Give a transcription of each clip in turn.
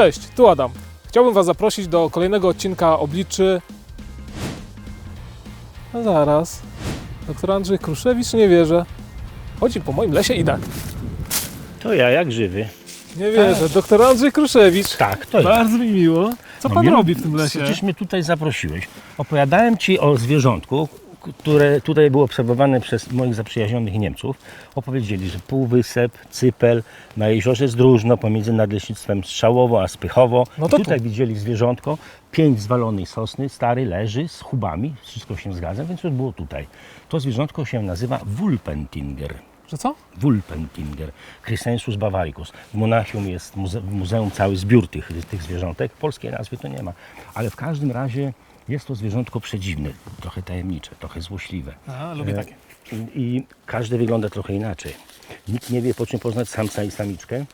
Cześć, tu Adam. Chciałbym Was zaprosić do kolejnego odcinka Obliczy... No zaraz. Doktor Andrzej Kruszewicz nie wierzę. Chodzi po moim lesie i tak. To ja jak żywy. Nie wierzę. Doktor Andrzej Kruszewicz. Tak, to ja. Bardzo mi miło. Co No Pan robi w tym lesie? Przecież mnie tutaj zaprosiłeś. Opowiadałem Ci o zwierzątku, które tutaj było obserwowane przez moich zaprzyjaźnionych Niemców. Opowiedzieli, że półwysep, cypel na jeziorze Zdróżno pomiędzy nadleśnictwem Strzałowo a Spychowo. No to tutaj tu. widzieli zwierzątko, pięć zwalonej sosny, stary leży z chubami, wszystko się zgadza, więc to było tutaj. To zwierzątko się nazywa Wulpentinger. Że co? Wulpentinger, Chrysensus bavaricus. W Monachium jest muze w muzeum cały zbiór tych, tych zwierzątek. Polskiej nazwy to nie ma. Ale w każdym razie jest to zwierzątko przedziwne, trochę tajemnicze, trochę złośliwe. A, lubię E, takie. I, każde wygląda trochę inaczej. Nikt nie wie, po czym poznać samca i samiczkę.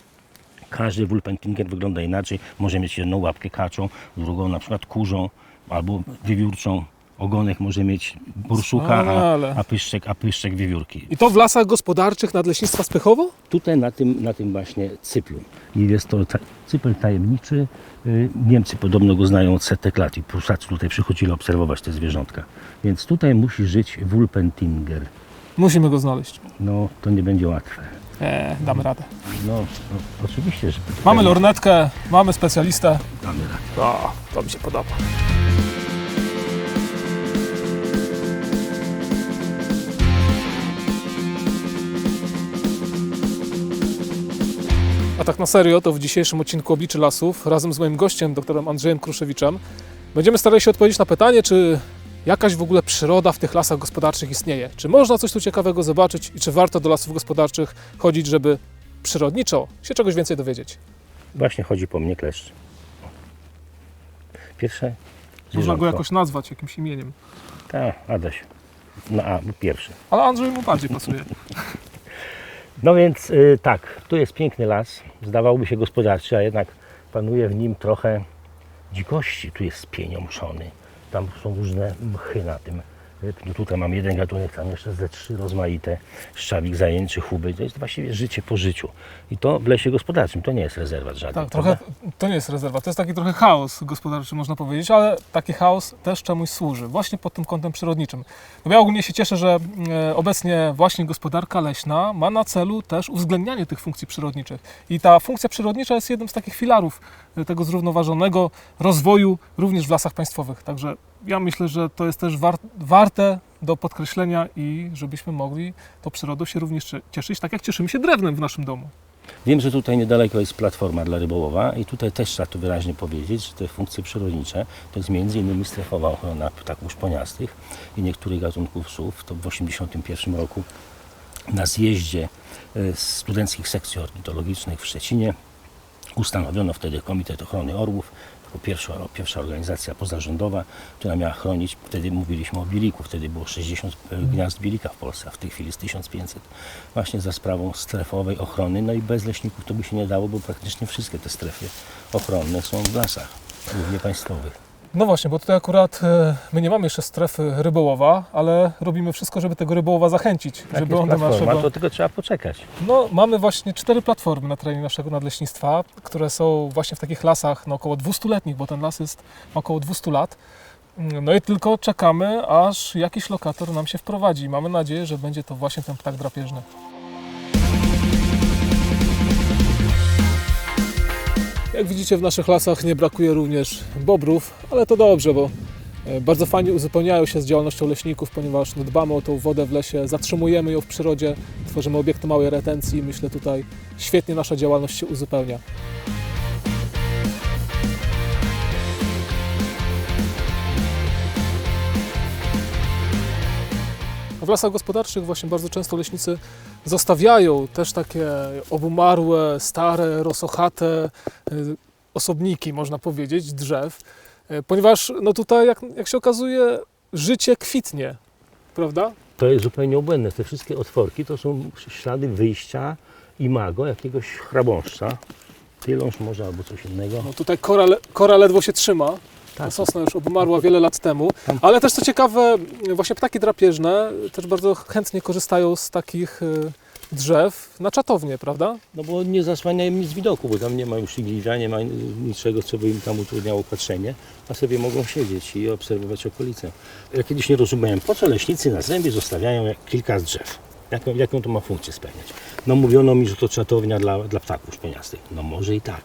Każdy Wulpentinger wygląda inaczej. Może mieć jedną łapkę kaczą, drugą na przykład kurzą albo wiewiórczą. Ogonek może mieć bursuka, a, Wspaniale. a, pyszczek, a pyszczek wiewiórki. I to w lasach gospodarczych Nadleśnictwa Spychowo? Tutaj na tym, na tym właśnie cyplu. I jest to ta, cypel tajemniczy. Y, Niemcy podobno go znają od setek lat i Prusacy tutaj przychodzili obserwować te zwierzątka. Więc tutaj musi żyć Wulpentinger. Musimy go znaleźć. No, to nie będzie łatwe. Eee, damy radę. No, no oczywiście, że... Mamy lornetkę, mamy specjalistę. Damy radę. O, to mi się podoba. Tak na serio, to w dzisiejszym odcinku Obliczy Lasów razem z moim gościem, doktorem Andrzejem Kruszewiczem, będziemy starali się odpowiedzieć na pytanie, czy jakaś w ogóle przyroda w tych lasach gospodarczych istnieje. Czy można coś tu ciekawego zobaczyć i czy warto do lasów gospodarczych chodzić, żeby przyrodniczo się czegoś więcej dowiedzieć. Właśnie chodzi po mnie kleszcz. Pierwsze Można zwierzątko. go jakoś nazwać jakimś imieniem. Tak, Adaś. No a, pierwszy. Ale Andrzej mu bardziej pasuje. No więc y, tak, tu jest piękny las, zdawałby się gospodarczy, a jednak panuje w nim trochę dzikości. Tu jest pienią mszony, tam są różne mchy na tym. No tutaj mam jeden gatunek, tam jeszcze ze trzy rozmaite, szczawik zajęczy, chuby. To jest właściwie życie po życiu. I to w lesie gospodarczym, to nie jest rezerwat żaden. Tak, trochę to nie jest rezerwa, to jest taki trochę chaos gospodarczy, można powiedzieć, ale taki chaos też czemuś służy, właśnie pod tym kątem przyrodniczym. No ja ogólnie się cieszę, że e, obecnie właśnie gospodarka leśna ma na celu też uwzględnianie tych funkcji przyrodniczych. I ta funkcja przyrodnicza jest jednym z takich filarów e, tego zrównoważonego rozwoju również w lasach państwowych. Także ja myślę, że to jest też war, warte do podkreślenia i żebyśmy mogli tą przyrodą się również cie- cieszyć, tak jak cieszymy się drewnem w naszym domu. Wiem, że tutaj niedaleko jest platforma dla rybołowa i tutaj też trzeba to wyraźnie powiedzieć, że te funkcje przyrodnicze to jest między innymi strefowa ochrona ptaków szponiastych i niektórych gatunków psów. To w 1981 roku na zjeździe e, studenckich sekcji ornitologicznych w Szczecinie ustanowiono wtedy Komitet Ochrony Orłów jako pierwsza, pierwsza organizacja pozarządowa, która miała chronić, wtedy mówiliśmy o bieliku, wtedy było 60 gniazd bielika w Polsce, a w tej chwili jest 1500. Właśnie za sprawą strefowej ochrony, no i bez leśników to by się nie dało, bo praktycznie wszystkie te strefy ochronne są w lasach, głównie państwowych. No właśnie, bo tutaj akurat e, my nie mamy jeszcze strefy rybołowa, ale robimy wszystko, żeby tego rybołowa zachęcić, Jak żeby on do naszego... to tylko trzeba poczekać. No, mamy właśnie cztery platformy na terenie naszego nadleśnictwa, które są właśnie w takich lasach no, około 200-letnich, bo ten las jest ma około 200 lat. No i tylko czekamy, aż jakiś lokator nam się wprowadzi. Mamy nadzieję, że będzie to właśnie ten ptak drapieżny. Jak widzicie, w naszych lasach nie brakuje również bobrów, ale to dobrze, bo e, bardzo fajnie uzupełniają się z działalnością leśników, ponieważ no, dbamy o tą wodę w lesie, zatrzymujemy ją w przyrodzie, tworzymy obiekty małej retencji. Myślę tutaj świetnie nasza działalność się uzupełnia. W lasach gospodarczych właśnie bardzo często leśnicy zostawiają też takie obumarłe, stare, rosochate y, osobniki, można powiedzieć, drzew, y, ponieważ no tutaj, jak, jak się okazuje, życie kwitnie, prawda? To jest zupełnie obłędne. Te wszystkie otworki to są ślady wyjścia imago, jakiegoś chrabąszcza. Pyląż może albo coś innego. No tutaj kora, kora ledwo się trzyma, ta Tak. sosna już obumarła wiele lat temu, ale też co ciekawe, właśnie ptaki drapieżne też bardzo chętnie korzystają z takich y, drzew na czatownię, prawda? No bo nie zasłaniają nic widoku, bo tam nie ma już igliwia, nie ma niczego, co by im tam utrudniało patrzenie, a sobie mogą siedzieć i obserwować okolice. Ja kiedyś nie rozumiałem, po co leśnicy na zębie zostawiają kilka drzew. Jaką, jaką to ma funkcję spełniać? No mówiono mi, że to czatownia dla, dla ptaków szponiastych. No może i tak.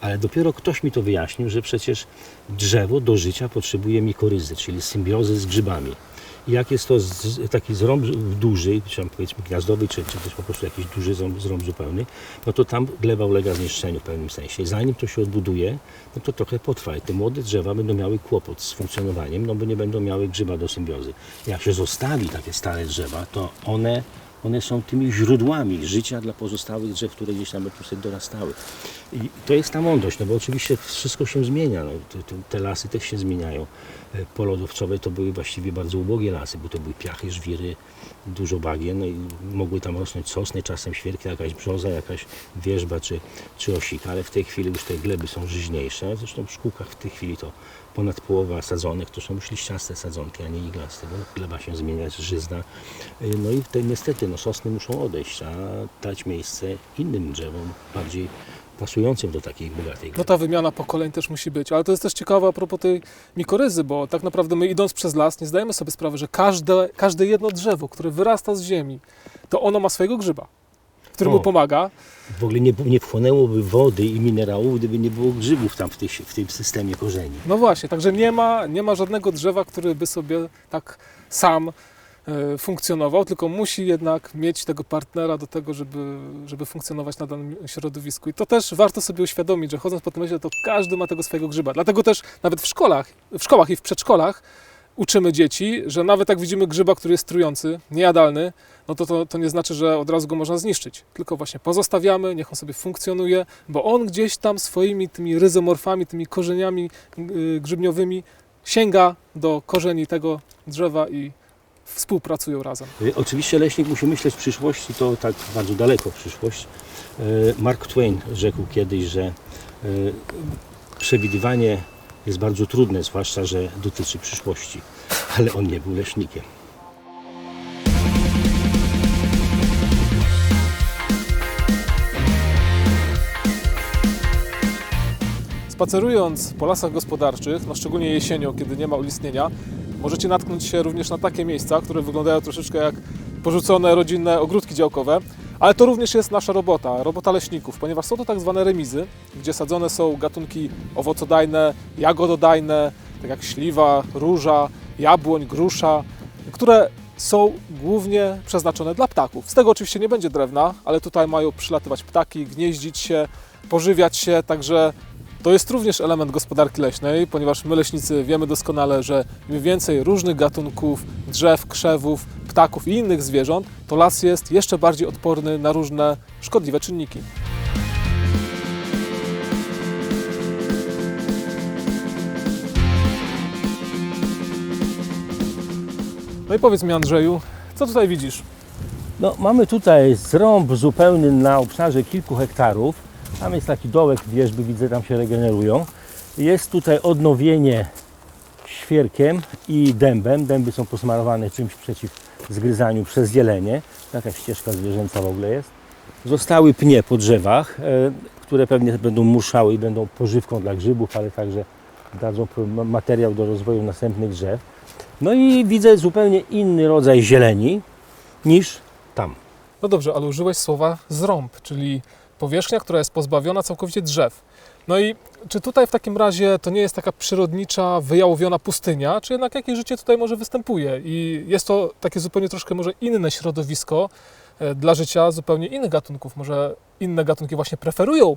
Ale dopiero ktoś mi to wyjaśnił, że przecież drzewo do życia potrzebuje mikoryzy, czyli symbiozy z grzybami. I jak jest to z, taki zrąb duży, powiedzmy gniazdowy, czy, czy też po prostu jakiś duży zrąb, zrąb zupełny, no to tam gleba ulega zniszczeniu w pewnym sensie. Zanim to się odbuduje, no to trochę potrwa i te młode drzewa będą miały kłopot z funkcjonowaniem, no bo nie będą miały grzyba do symbiozy. Jak się zostawi takie stare drzewa, to one, one są tymi źródłami życia dla pozostałych drzew, które gdzieś tam sobie dorastały. I to jest ta mądrość, no bo oczywiście wszystko się zmienia, no, te, te, te lasy też się zmieniają. E, Polodowcowe to były właściwie bardzo ubogie lasy, bo to były piachy, żwiry, dużo bagien, no i mogły tam rosnąć sosny, czasem świerki, jakaś brzoza, jakaś wierzba czy, czy osika, ale w tej chwili już te gleby są żyźniejsze. Zresztą w szkółkach w tej chwili to ponad połowa sadzonek to są liściaste sadzonki, a nie iglaste, bo gleba się zmienia, jest żyzna. E, No i te, niestety no, sosny muszą odejść, a dać miejsce innym drzewom, bardziej pasującym do takiej bogatej No gleby. ta wymiana pokoleń też musi być, ale to jest też ciekawe a propos tej mikoryzy, bo tak naprawdę my idąc przez las nie zdajemy sobie sprawy, że każde, każde jedno drzewo, które wyrasta z ziemi, to ono ma swojego grzyba, który mu pomaga. W ogóle nie, nie wchłonęłoby wody i minerałów, gdyby nie było grzybów tam w, tej, w tym systemie korzeni. No właśnie, także nie ma, nie ma żadnego drzewa, który by sobie tak sam e, funkcjonował, tylko musi jednak mieć tego partnera do tego, żeby, żeby funkcjonować na danym środowisku. I to też warto sobie uświadomić, że chodząc po tym lesie, to każdy ma tego swojego grzyba. Dlatego też nawet w szkołach, w szkołach i w przedszkolach uczymy dzieci, że nawet jak widzimy grzyba, który jest trujący, niejadalny, no to, to to nie znaczy, że od razu go można zniszczyć. Tylko właśnie pozostawiamy, niech on sobie funkcjonuje, bo on gdzieś tam swoimi tymi ryzomorfami, tymi korzeniami y, grzybniowymi sięga do korzeni tego drzewa i współpracują razem. Y, Oczywiście leśnik musi myśleć w przyszłości, to tak bardzo daleko w przyszłość. Y, Mark Twain rzekł kiedyś, że przewidywanie jest bardzo trudne, zwłaszcza, że dotyczy przyszłości, ale on nie był leśnikiem. Spacerując po lasach gospodarczych, no szczególnie jesienią, kiedy nie ma ulistnienia, możecie natknąć się również na takie miejsca, które wyglądają troszeczkę jak porzucone rodzinne ogródki działkowe, ale to również jest nasza robota, robota leśników, ponieważ są to tak zwane remizy, gdzie sadzone są gatunki owocodajne, jagododajne, tak jak śliwa, róża, jabłoń, grusza, które są głównie przeznaczone dla ptaków. Z tego oczywiście nie będzie drewna, ale tutaj mają przylatywać ptaki, gnieździć się, pożywiać się, także to jest również element gospodarki leśnej, ponieważ my leśnicy wiemy doskonale, że im więcej różnych gatunków drzew, krzewów, ptaków i innych zwierząt, to las jest jeszcze bardziej odporny na różne szkodliwe czynniki. No i powiedz mi Andrzeju, co tutaj widzisz? No, mamy tutaj zrąb zupełny na obszarze kilku hektarów. Tam jest taki dołek wierzby, widzę, tam się regenerują. Jest tutaj odnowienie świerkiem i dębem. Dęby są posmarowane czymś przeciw zgryzaniu przez jelenie. Jakaś ścieżka zwierzęca w ogóle jest. Zostały pnie po drzewach, e, które pewnie będą muszały i będą pożywką dla grzybów, ale także dadzą materiał do rozwoju następnych drzew. No i widzę zupełnie inny rodzaj zieleni niż tam. No dobrze, ale użyłeś słowa zrąb, czyli powierzchnia, która jest pozbawiona całkowicie drzew. No i czy tutaj w takim razie to nie jest taka przyrodnicza, wyjałowiona pustynia, czy jednak jakieś życie tutaj może występuje i jest to takie zupełnie troszkę może inne środowisko e, dla życia zupełnie innych gatunków. Może inne gatunki właśnie preferują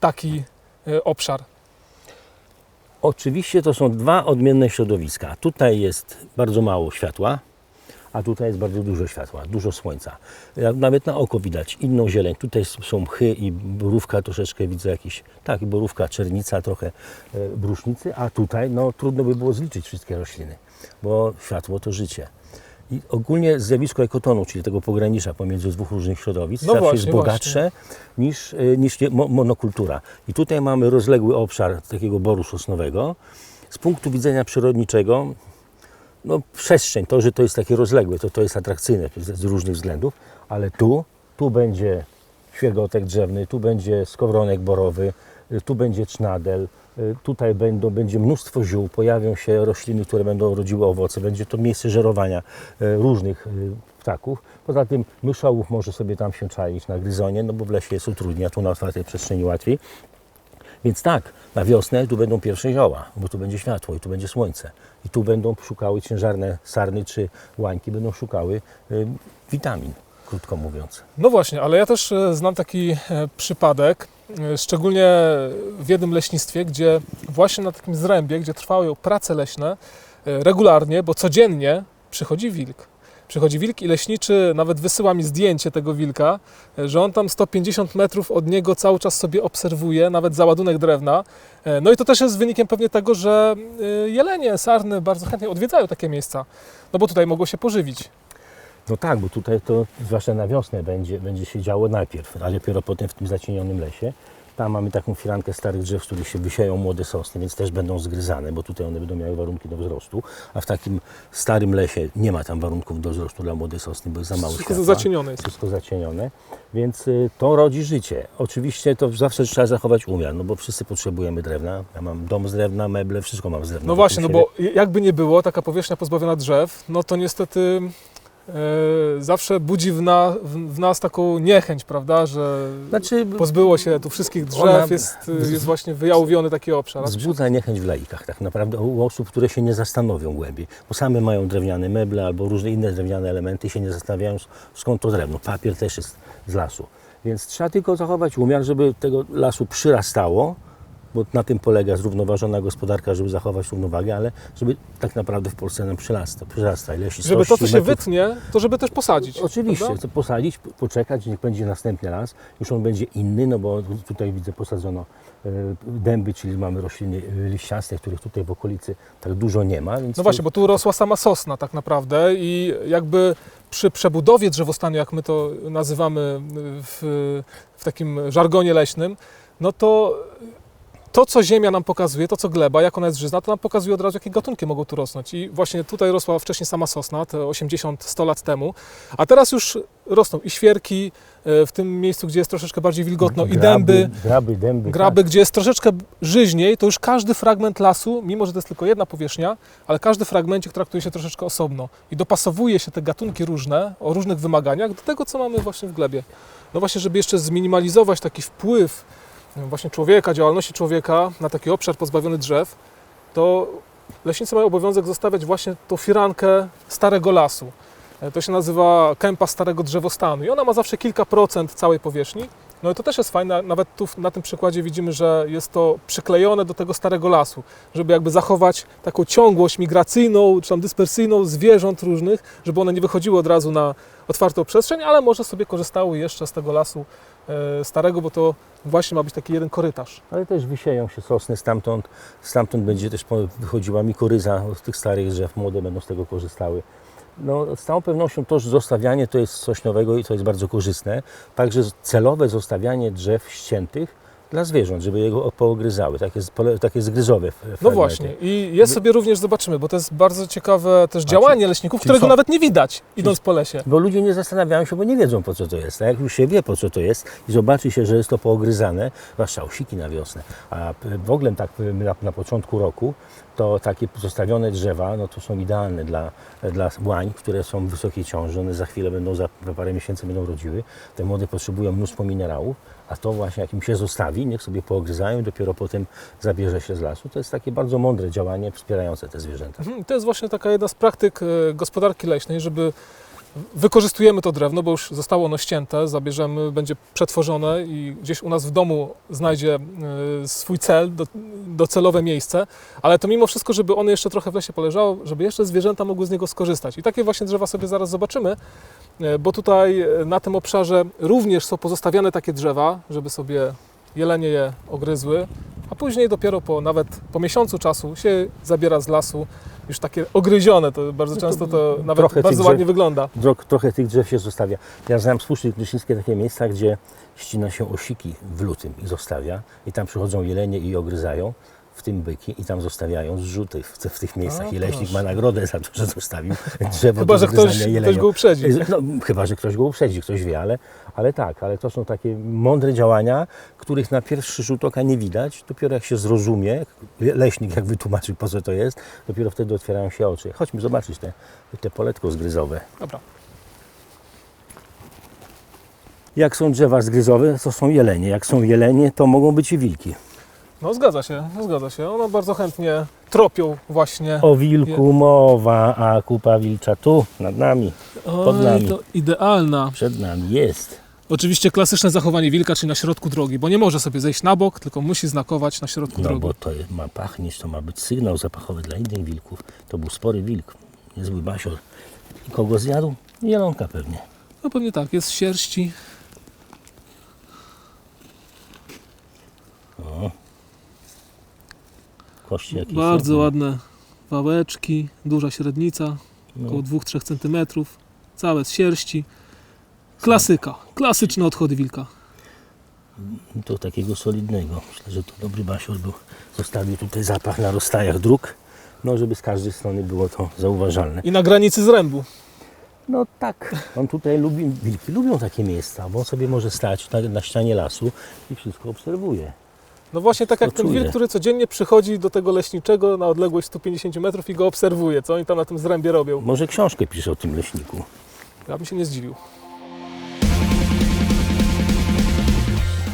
taki e, obszar. Oczywiście to są dwa odmienne środowiska. Tutaj jest bardzo mało światła, a tutaj jest bardzo dużo światła, dużo słońca. Nawet na oko widać inną zieleń. Tutaj są mchy i borówka troszeczkę widzę jakiś, tak, i borówka, czernica, trochę e, brusznicy, a tutaj no, trudno by było zliczyć wszystkie rośliny, bo światło to życie. I ogólnie zjawisko ekotonu, czyli tego pogranicza pomiędzy dwóch różnych środowisk, No zawsze właśnie, jest bogatsze niż, e, niż monokultura. I tutaj mamy rozległy obszar takiego boru sosnowego. Z punktu widzenia przyrodniczego, no przestrzeń, to, że to jest takie rozległe, to, to jest atrakcyjne z, z różnych względów, ale tu tu będzie świegotek drzewny, tu będzie skowronek borowy, y, tu będzie cznadel, y, tutaj będą, będzie mnóstwo ziół, pojawią się rośliny, które będą rodziły owoce, będzie to miejsce żerowania y, różnych ptaków. Poza tym myszołów może sobie tam się czaić na gryzonie, no bo w lesie jest utrudnia, tu na otwartej przestrzeni łatwiej. Więc tak, na wiosnę tu będą pierwsze zioła, bo tu będzie światło i tu będzie słońce. I tu będą szukały ciężarne sarny czy łańki, będą szukały y, witamin, krótko mówiąc. No właśnie, ale ja też e, znam taki e, przypadek, e, szczególnie w jednym leśnictwie, gdzie właśnie na takim zrębie, gdzie trwały prace leśne regularnie, bo codziennie przychodzi wilk. Przychodzi wilk i leśniczy nawet wysyła mi zdjęcie tego wilka, e, że on tam 150 metrów od niego cały czas sobie obserwuje, nawet załadunek drewna. E, No i to też jest wynikiem pewnie tego, że e, jelenie, sarny bardzo chętnie odwiedzają takie miejsca, no bo tutaj mogło się pożywić. No tak, bo tutaj to zwłaszcza na wiosnę będzie, będzie się działo najpierw, a dopiero potem w tym zacienionym lesie. Tam mamy taką firankę starych drzew, z których się wysieją młode sosny, więc też będą zgryzane, bo tutaj one będą miały warunki do wzrostu, a w takim starym lesie nie ma tam warunków do wzrostu dla młodej sosny, bo jest za mało Wszystko światła. zacienione jest. Wszystko zacienione, więc y, to rodzi życie. Oczywiście to zawsze trzeba zachować umiar, no bo wszyscy potrzebujemy drewna. Ja mam dom z drewna, meble, wszystko mam z drewna. No wokół właśnie, no siebie. bo jakby nie było, taka powierzchnia pozbawiona drzew, no to niestety zawsze budzi w, na, w, nas taką niechęć, prawda, że Znaczy, pozbyło się tu wszystkich drzew, jest, e, jest właśnie wyjałowiony taki obszar. Wzbudza niechęć w laikach, tak naprawdę u osób, które się nie zastanowią głębiej, bo same mają drewniane meble albo różne inne drewniane elementy i się nie zastanawiają skąd to drewno. Papier też jest z lasu. Więc trzeba tylko zachować umiar, żeby tego lasu przyrastało, bo na tym polega zrównoważona gospodarka, żeby zachować równowagę, ale żeby tak naprawdę w Polsce nam przyrasta, przyrasta ile Żeby to, co się metrów- wytnie, to żeby też posadzić. Oczywiście, prawda? chcę posadzić, poczekać, niech będzie następny las. Już on będzie inny, no bo tutaj widzę posadzono e, dęby, czyli mamy rośliny e, liściaste, których tutaj w okolicy tak dużo nie ma. No właśnie, bo tu rosła sama sosna tak naprawdę i jakby przy przebudowie drzewostanu, jak my to nazywamy w, w takim żargonie leśnym, no to to, co ziemia nam pokazuje, to, co gleba, jak ona jest żyzna, to nam pokazuje od razu, jakie gatunki mogą tu rosnąć. I właśnie tutaj rosła wcześniej sama sosna, te 80-100 lat temu, a teraz już rosną i świerki e, w tym miejscu, gdzie jest troszeczkę bardziej wilgotno, i dęby, Graby, dęby. graby, gdzie jest troszeczkę żyźniej, to już każdy fragment lasu, mimo że to jest tylko jedna powierzchnia, ale każdy fragmencik traktuje się troszeczkę osobno i dopasowuje się te gatunki różne, o różnych wymaganiach do tego, co mamy właśnie w glebie. No właśnie, żeby jeszcze zminimalizować taki wpływ właśnie człowieka, działalności człowieka na taki obszar pozbawiony drzew, to leśnicy mają obowiązek zostawiać właśnie tą firankę starego lasu. E, To się nazywa kępa starego drzewostanu i ona ma zawsze kilka procent całej powierzchni. No i to też jest fajne, nawet tu na tym przykładzie widzimy, że jest to przyklejone do tego starego lasu, żeby jakby zachować taką ciągłość migracyjną czy tam dyspersyjną zwierząt różnych, żeby one nie wychodziły od razu na otwartą przestrzeń, ale może sobie korzystały jeszcze z tego lasu e, starego, bo to właśnie ma być taki jeden korytarz. Ale też wysieją się sosny stamtąd. Stamtąd będzie też wychodziła mikoryza z tych starych drzew, młode będą z tego korzystały. No, z całą pewnością to że zostawianie to jest coś nowego i to jest bardzo korzystne. Także celowe zostawianie drzew ściętych dla zwierząt, żeby je go poogryzały, takie, takie zgryzowe No fragmenty. właśnie, i jest sobie również zobaczymy, bo to jest bardzo ciekawe też działanie leśników, którego są- nawet nie widać, idąc po lesie. Bo ludzie nie zastanawiają się, bo nie wiedzą po co to jest. A jak już się wie po co to jest i zobaczy się, że jest to poogryzane, zwłaszcza osiki na wiosnę, a w ogóle tak na, na początku roku, to takie zostawione drzewa, no to są idealne dla, dla łań, które są w wysokiej ciąży. One za chwilę będą, za parę miesięcy będą rodziły. Te młode potrzebują mnóstwo minerałów, a to właśnie jak im się zostawi, niech sobie poogryzają, dopiero potem zabierze się z lasu. To jest takie bardzo mądre działanie wspierające te zwierzęta. Mhm, To jest właśnie taka jedna z praktyk e, gospodarki leśnej, żeby wykorzystujemy to drewno, bo już zostało ono ścięte, zabierzemy, będzie przetworzone i gdzieś u nas w domu znajdzie e, swój cel, do, docelowe miejsce, ale to mimo wszystko, żeby ono jeszcze trochę w lesie poleżało, żeby jeszcze zwierzęta mogły z niego skorzystać. I takie właśnie drzewa sobie zaraz zobaczymy, bo tutaj e, na tym obszarze również są pozostawiane takie drzewa, żeby sobie jelenie je ogryzły, a później dopiero po nawet po miesiącu czasu się zabiera z lasu już takie ogryzione, to bardzo No to często to nawet trochę bardzo drzew- ładnie wygląda. Dro- trochę tych drzew się zostawia. Ja znam spuszczy leśnickie takie miejsca, gdzie ścina się osiki w lutym i zostawia i tam przychodzą jelenie i ogryzają. W tym byki i tam zostawiają zrzuty w, w tych miejscach. A, I leśnik ma nagrodę za to, że zostawił drzewo Chyba, do że ktoś, ktoś go uprzedzi. No, chyba, że ktoś go uprzedzi, ktoś wie, ale, ale tak, ale to są takie mądre działania, których na pierwszy rzut oka nie widać. Dopiero jak się zrozumie, leśnik jak wytłumaczy po co to jest, dopiero wtedy otwierają się oczy. Chodźmy zobaczyć te, te poletko zgryzowe. Dobra. Jak są drzewa zgryzowe, to są jelenie. Jak są jelenie, to mogą być i wilki. No zgadza się, zgadza się. One bardzo chętnie tropią właśnie. O wilku mowa, a kupa wilcza tu, nad nami, pod Oj, nami. to idealna. przed nami jest. Oczywiście klasyczne zachowanie wilka, czyli na środku drogi, bo nie może sobie zejść na bok, tylko musi znakować na środku No drogi. bo to jest- ma pachnieć, to ma być sygnał zapachowy dla innych wilków. To był spory wilk, niezły basior. I kogo zjadł? Jelonka pewnie. No pewnie tak, jest z sierści. Kości jakieś. Bardzo są. ładne wałeczki, duża średnica, No. około 2-3 cm, całe z sierści. Klasyka, klasyczne odchody wilka. To takiego solidnego. Myślę, że to dobry basior był. Zostawił tutaj zapach na rozstajach dróg. No, żeby z każdej strony było to zauważalne. I na granicy zrębu. No tak, on tutaj lubi, wilki lubią takie miejsca, bo on sobie może stać na, na ścianie lasu i wszystko obserwuje. No właśnie tak jak ten wilk, który codziennie przychodzi do tego leśniczego na odległość 150 metrów i go obserwuje, co oni tam na tym zrębie robią. Może książkę pisze o tym leśniku. Ja bym się nie zdziwił.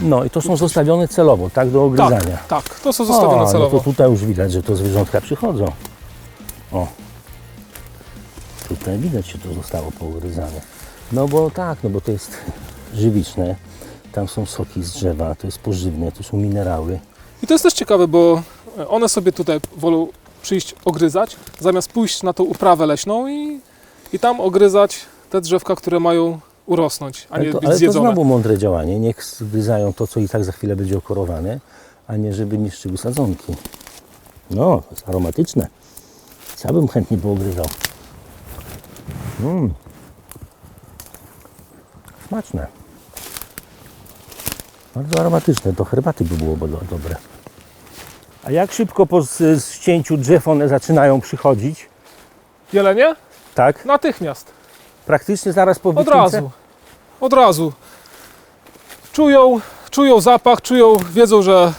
No i to są zostawione celowo, tak, do ogryzania. Tak, tak, to są zostawione o, celowo. No to tutaj już widać, że to zwierzątka przychodzą. O. Tutaj widać, że to zostało pougryzane. No bo tak, no bo to jest żywiczne. Tam są soki z drzewa, to jest pożywne, to są minerały. I to jest też ciekawe, bo one sobie tutaj wolą przyjść ogryzać, zamiast pójść na tą uprawę leśną i, i tam ogryzać te drzewka, które mają urosnąć, a Ale nie to, być ale to znowu mądre działanie. Niech zgryzają to, co i tak za chwilę będzie okorowane, a nie żeby niszczyły sadzonki. No, to jest aromatyczne. Ja bym chętnie poogryzał. Mm. Smaczne. Bardzo aromatyczne. Do herbaty by było do- dobre. A jak szybko po ścięciu drzew one zaczynają przychodzić? Jelenie? Tak? Natychmiast. Praktycznie zaraz po Od wycince? razu. Od razu. Czują, czują zapach, czują, wiedzą, że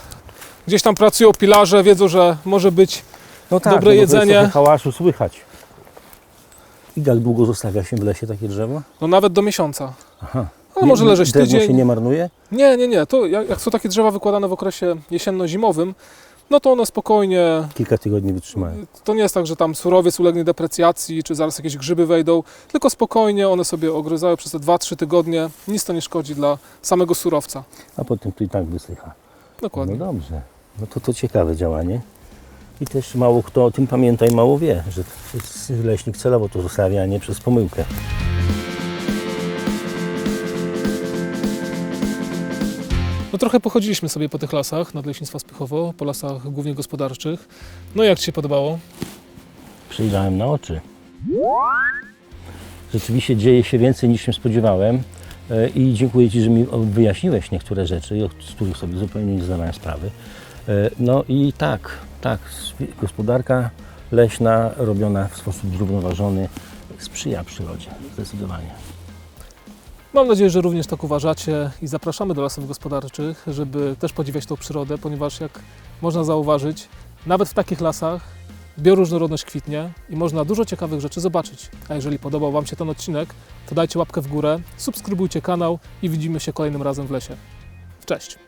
gdzieś tam pracują pilarze, wiedzą, że może być No tak, Dobre no to jedzenie. trochę hałasu słychać. I jak długo zostawia się w lesie takie drzewo? no, nawet do miesiąca. Aha. No, może leżeć drewno tydzień. się nie marnuje? Nie, nie, nie. To jak, jak są takie drzewa wykładane w okresie jesienno-zimowym, no to one spokojnie Kilka tygodni wytrzymają. To nie jest tak, że tam surowiec ulegnie deprecjacji, czy zaraz jakieś grzyby wejdą, tylko spokojnie one sobie ogryzają przez te 2-3 tygodnie. Nic to nie szkodzi dla samego surowca. A potem to i tak wysycha. Dokładnie. No dobrze. No to to ciekawe działanie. I też mało kto o tym pamięta i mało wie, że leśnik celowo to zostawia, a nie przez pomyłkę. No trochę pochodziliśmy sobie po tych lasach Nadleśnictwa Spychowo, po lasach głównie gospodarczych. No jak Ci się podobało? Przyjrzałem na oczy. Rzeczywiście dzieje się więcej niż się spodziewałem E, i dziękuję Ci, że mi wyjaśniłeś niektóre rzeczy, z których sobie zupełnie nie zdawałem sprawy. E, No i tak, tak, gospodarka leśna robiona w sposób zrównoważony sprzyja przyrodzie, zdecydowanie. Mam nadzieję, że również tak uważacie i zapraszamy do lasów gospodarczych, żeby też podziwiać tą przyrodę, ponieważ jak można zauważyć, nawet w takich lasach bioróżnorodność kwitnie i można dużo ciekawych rzeczy zobaczyć. A jeżeli podobał Wam się ten odcinek, to dajcie łapkę w górę, subskrybujcie kanał i widzimy się kolejnym razem w lesie. Cześć!